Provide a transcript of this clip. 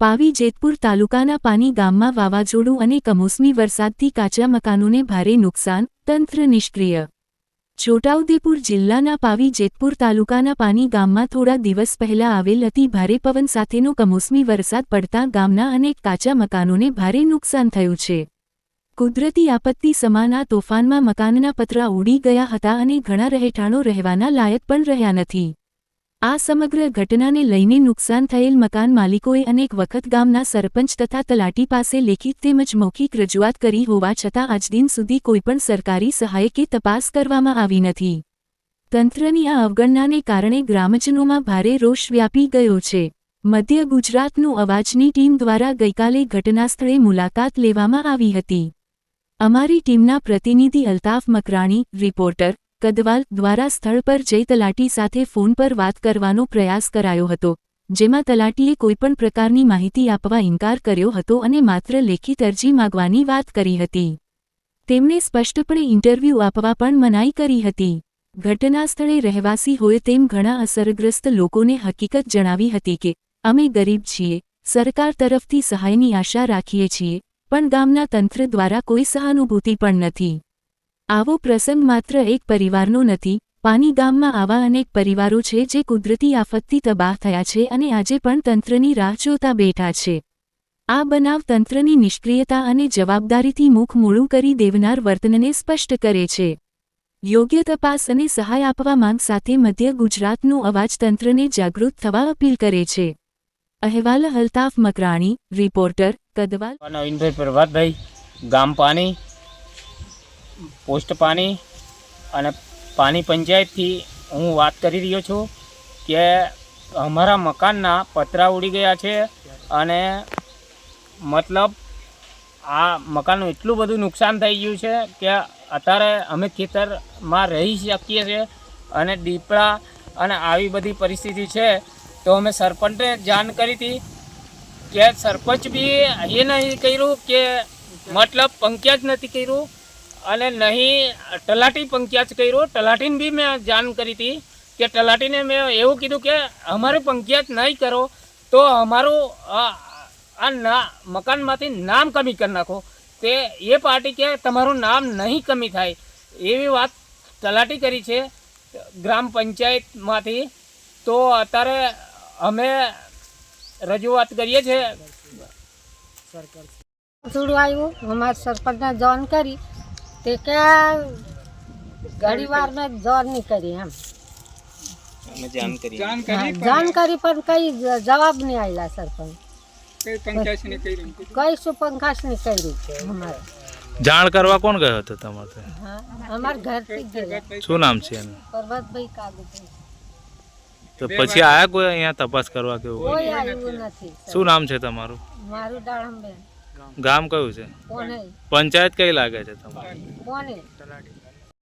પાવી જેતપુર તાલુકાના પાની ગામમાં વાવાઝોડું અને કમોસમી વરસાદથી કાચા મકાનોને ભારે નુકસાન, તંત્ર નિષ્ક્રિય. છોટાઉદેપુર જિલ્લાના પાવી જેતપુર તાલુકાના પાની ગામમાં થોડા દિવસ પહેલા આવેલ અતિ ભારે પવન સાથેનો કમોસમી વરસાદ પડતા ગામના અનેક કાચા મકાનોને ભારે નુકસાન થયું છે. કુદરતી આપત્તિ સમાન તોફાનમાં મકાનના પતરા ઉડી ગયા હતા અને ઘણા રહેઠાણો રહેવાના લાયક પણ રહ્યા નથી. આ સમગ્ર ઘટનાને લઈને નુકસાન થયેલ મકાન માલિકોએ અનેક વખત ગામના સરપંચ તથા તલાટી પાસે લેખિત તેમજ મૌખિક રજૂઆત કરી હોવા છતાં આજ દિન સુધી કોઈપણ સરકારી સહાય કે તપાસ કરવામાં આવી નથી. તંત્રની આ અવગણનાને કારણે ગ્રામજનોમાં ભારે રોષ વ્યાપી ગયો છે. મધ્ય ગુજરાતનું અવાજની ટીમ દ્વારા ગઈકાલે ઘટનાસ્થળે મુલાકાત લેવામાં આવી હતી. અમારી ટીમના પ્રતિનિધિ અલ્તાફ મકરાણી, રિપોર્ટર કદવાલ દ્વારા સ્થળ પર જઈ તલાટી સાથે ફોન પર વાત કરવાનો પ્રયાસ કરાયો હતો, જેમાં તલાટીએ કોઈપણ પ્રકારની માહિતી આપવા ઇનકાર કર્યો હતો અને માત્ર લેખિત અરજી માગવાની વાત કરી હતી. તેમણે સ્પષ્ટપણે ઇન્ટરવ્યૂ આપવા પણ મનાઈ કરી હતી. ઘટના સ્થળે રહેવાસી હોય તેમ ઘણા અસરગ્રસ્ત લોકોને હકીકત જણાવી હતી કે, અમે ગરીબ છીએ, સરકાર તરફથી સહાયની આશા રાખીએ છીએ, પણ ગામના તંત્ર દ્વારા કોઈ સહાનુભૂતિ પણ નથી. આવો પ્રસંગ માત્ર એક પરિવારનો નથી, પાની ગામમાં આવા અનેક પરિવારો છે જે કુદરતી આફતથી તબાહ થયા છે અને આજે પણ તંત્રની રાહ જોતા બેઠા છે. આ બનાવ તંત્રની નિષ્ક્રિયતા અને જવાબદારીથી મુખ મૂળું કરી દેવનાર વર્તનને સ્પષ્ટ કરે છે. યોગ્ય તપાસ અને સહાય આપવા માંગ સાથે મધ્ય ગુજરાતનું અવાજ તંત્રને જાગૃત થવા અપીલ કરે છે. અહેવાલ હલતાફ મકરાણી, રિપોર્ટર કદવાલ. નવીનભાઈ પ્રભાતભાઈ, ગામ પાણી પોસ્ટ પાણી અને પાણી પંચાયતથી હું વાત કરી રહ્યો છું કે અમારા મકાનના પતરા ઉડી ગયા છે અને મતલબ આ મકાનનું એટલું બધું નુકસાન થઈ ગયું છે કે અત્યારે અમે ખેતરમાં રહી શકીએ છીએ અને દીપડા અને આવી બધી પરિસ્થિતિ છે તો અમે સરપંચને જાણ કરી હતી કે સરપંચ બી એ નહીં કર્યું કે મતલબ પંક્યાજ નથી કર્યું. અને નહીં, તલાટી પંક્યાજ કર્યું. તલાટીને બી મેં જાણ કરી હતી કે તલાટીને મેં એવું કીધું કે અમારે પંક્યાજ નહીં કરો, તો અમારું આ ના, મકાનમાંથી નામ કમી કરી નાખો. તે એ પાર્ટી કે તમારું નામ નહીં કમી થાય. એવી વાત તલાટી કરી છે ગ્રામ પંચાયતમાંથી. તો અત્યારે અમે રજૂઆત કરીએ છીએ. થોડું આવ્યું. અમારા સરપંચને જોન કરી. તે કે ઘણી વાર મેં જોન નહીં કરી એમ. અમે જાણ કરી હા, જોન કરી પણ કઈ જવાબ નહીં આવેલા સરપંચ કઈ શું પંખાશ નહીં કર્યું અમારે? જાણ કરવા કોણ ગયો હતો તમારે? હા અમારા ઘરથી જ શું નામ છે એનું? પર્વતભાઈ કાગુભાઈ તો પછી આયા કોઈ અહીંયા તપાસ કરવા કેવું કોઈ આવ્યું નથી શું નામ છે તમારું? મારું દાડમબેન ગામ કયું છે? પંચાયત કઈ લાગે છે તમારે